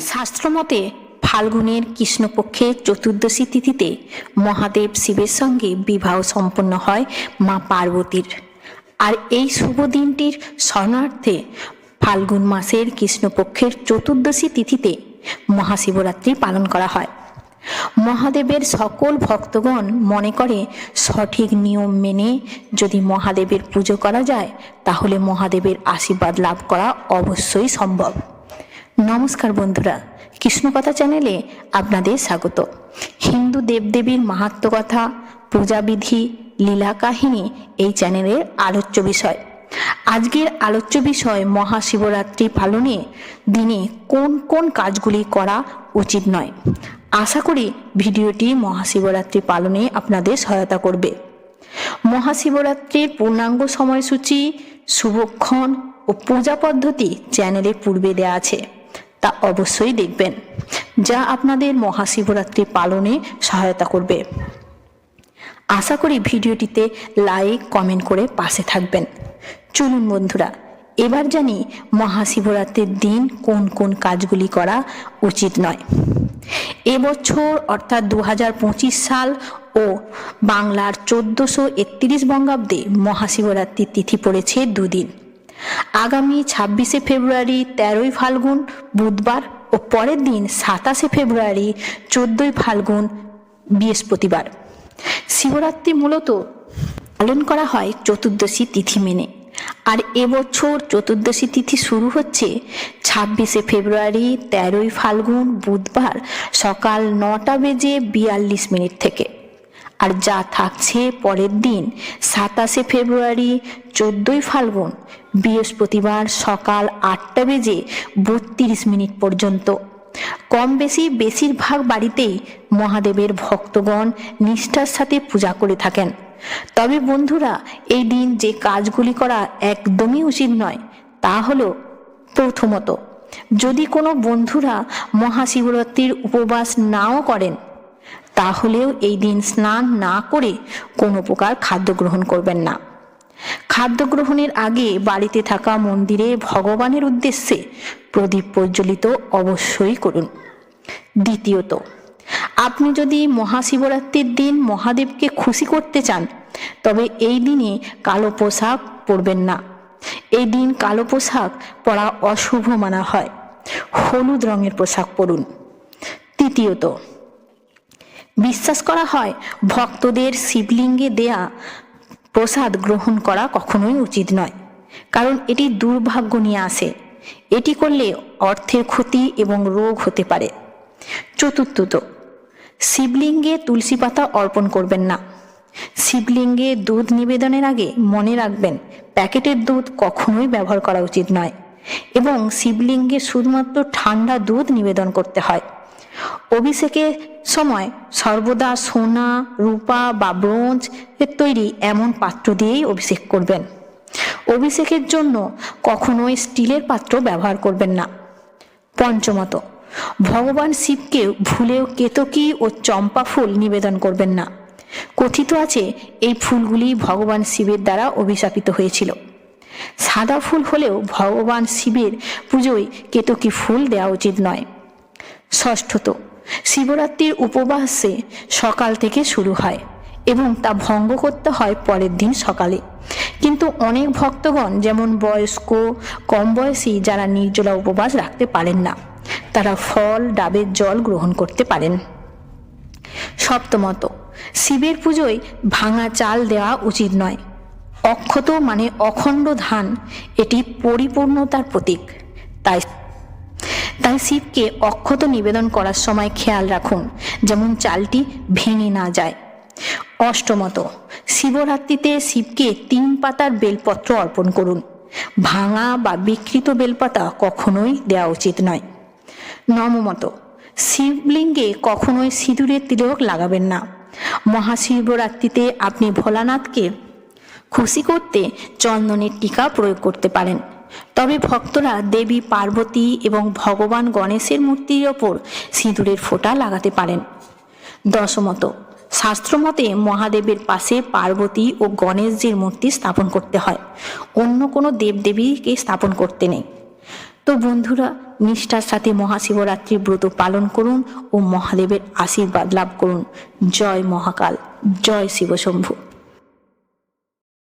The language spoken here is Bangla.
শাস্ত্রমতে ফাল্গুনের কৃষ্ণপক্ষের চতুর্দশী তিথিতে মহাদেব শিবের সঙ্গে বিবাহ সম্পন্ন হয় মা পার্বতীর। আর এই শুভ দিনটির স্মরণার্থে ফাল্গুন মাসের কৃষ্ণপক্ষের চতুর্দশী তিথিতে মহাশিবরাত্রি পালন করা হয়। মহাদেবের সকল ভক্তগণ মনে করে, সঠিক নিয়ম মেনে যদি মহাদেবের পুজো করা যায়, তাহলে মহাদেবের আশীর্বাদ লাভ করা অবশ্যই সম্ভব। নমস্কার বন্ধুরা, কৃষ্ণকথা চ্যানেলে আপনাদের স্বাগত। হিন্দু দেবদেবীর মাহাত্ম কথা, পূজাবিধি, লীলা কাহিনী এই চ্যানেলের আলোচ্য বিষয়। আজকের আলোচ্য বিষয় মহাশিবরাত্রি পালনে দিনে কোন কোন কাজগুলি করা উচিত নয়। আশা করি ভিডিওটি মহাশিবরাত্রি পালনে আপনাদের সহায়তা করবে। মহাশিবরাত্রির পূর্ণাঙ্গ সময়সূচি, শুভক্ষণ ও পূজা পদ্ধতি চ্যানেলে পূর্বে দেওয়া আছে। তা অবশ্যই দেখবেন, যা আপনাদের মহাশিবরাত্রি পালনে সহায়তা করবে। আশা করি ভিডিওটিতে লাইক কমেন্ট করে পাশে থাকবেন। চলুন বন্ধুরা, এবার জানি মহাশিবরাত্রির দিন কোন কোন কাজগুলি করা উচিত নয়। এবছর অর্থাৎ দু হাজার পঁচিশ সাল ও বাংলার চোদ্দোশো একত্রিশ বঙ্গাব্দে মহাশিবরাত্রির তিথি পড়েছে দুদিন। আগামী ছাব্বিশে ফেব্রুয়ারি তেরোই ফাল্গুন বুধবার ও পরের দিন সাতাশে ফেব্রুয়ারি চোদ্দোই ফাল্গুন বৃহস্পতিবার। শিবরাত্রি মূলত পালন করা হয় চতুর্দশী তিথি মেনে। আর এবছর চতুর্দশী তিথি শুরু হচ্ছে ছাব্বিশে ফেব্রুয়ারি তেরোই ফাল্গুন বুধবার সকাল নটা বেজে বিয়াল্লিশ মিনিট থেকে। আর যা থাকছে পরের দিন। সাতাশে ফেব্রুয়ারি, চোদ্দোই ফাল্গুন, বৃহস্পতিবার সকাল আটটা বেজে বত্রিশ মিনিট পর্যন্ত। কম বেশি বেশিরভাগ বাড়িতেই মহাদেবের ভক্তগণ নিষ্ঠার সাথে পূজা করে থাকেন। তবে বন্ধুরা, এই দিন যে কাজগুলি করা একদমই উচিত নয়, তা হলো প্রথমত, যদি কোনো বন্ধুরা মহাশিবরাত্রির উপবাস নাও করেন তাহলেও এই দিন স্নান না করে কোনো প্রকার খাদ্য গ্রহণ করবেন না। খাদ্য গ্রহণের আগে বাড়িতে থাকা মন্দিরে ভগবানের উদ্দেশ্যে প্রদীপ প্রজ্বলিত অবশ্যই করুন। দ্বিতীয়ত, আপনি যদি মহাশিবরাত্রির দিন মহাদেবকে খুশি করতে চান, তবে এই দিনে কালো পোশাক পরবেন না। এই দিন কালো পোশাক পরা অশুভ মানা হয়। হলুদ রঙের পোশাক পরুন। তৃতীয়ত বিশ্বাস করা হয়, ভক্তদের শিবলিঙ্গে দেয়া প্রসাদ গ্রহণ করা কখনোই উচিত নয়। কারণ এটি দুর্ভাগ্য নিয়ে আসে। এটি করলে অর্থের ক্ষতি এবং রোগ হতে পারে। চতুর্থত, শিবলিঙ্গে তুলসী পাতা অর্পণ করবেন না। শিবলিঙ্গে দুধ নিবেদনের আগে মনে রাখবেন, প্যাকেটের দুধ কখনোই ব্যবহার করা উচিত নয় এবং শিবলিঙ্গে শুধুমাত্র ঠান্ডা দুধ নিবেদন করতে হয়। অভিষেকের সময় সর্বদা সোনা, রূপা বা ব্রোঞ্জ এর তৈরি এমন পাত্র দিয়েই অভিষেক করবেন। অভিষেকের জন্য কখনোই স্টিলের পাত্র ব্যবহার করবেন না। পঞ্চমত, ভগবান শিবকে ভুলেও কেতকী ও চম্পা ফুল নিবেদন করবেন না। কথিত আছে, এই ফুলগুলি ভগবান শিবের দ্বারা অভিশাপিত হয়েছিল। সাদা ফুল হলেও ভগবান শিবের পুজোয় কেতকী ফুল দেওয়া উচিত নয়। ষষ্ঠত শিবরাত্রির উপবাসে সকাল থেকে শুরু হয় এবং তা ভঙ্গ করতে হয় পরের দিন সকালে। কিন্তু অনেক ভক্তগণ, যেমন বয়স্ক, কম বয়সী, যারা নির্জলা উপবাস রাখতে পারেন না, তারা ফল, ডাবের জল গ্রহণ করতে পারেন। সপ্তমত, শিবের পুজোয় ভাঙা চাল দেওয়া উচিত নয়। অক্ষত মানে অখণ্ড ধান, এটি পরিপূর্ণতার প্রতীক। তাই তাই শিবকে অক্ষত নিবেদন করার সময় খেয়াল রাখুন, যেমন চালটি ভেঙে না যায়। অষ্টমত, শিবরাত্রিতে শিবকে তিন পাতার বেলপত্র অর্পণ করুন। ভাঙা বা বিকৃত বেলপাতা কখনোই দেওয়া উচিত নয়। নবমত, শিবলিঙ্গে কখনোই সিঁদুরের তিলক লাগাবেন না। মহাশিবরাত্রিতে আপনি ভোলানাথকে খুশি করতে চন্দনের টিকা প্রয়োগ করতে পারেন। তবে ভক্তরা দেবী, পার্বতী এবং ভগবান গণেশের মূর্তির ওপর সিঁদুরের ফোঁটা লাগাতে পারেন। দশমত, শাস্ত্রমতে মহাদেবের পাশে পার্বতী ও গণেশজির মূর্তি স্থাপন করতে হয়। অন্য কোনো দেবদেবীকে স্থাপন করতে নেই। তো বন্ধুরা, নিষ্ঠার সাথে মহাশিবরাত্রির ব্রত পালন করুন ও মহাদেবের আশীর্বাদ লাভ করুন। জয় মহাকাল, জয় শিবশম্ভু।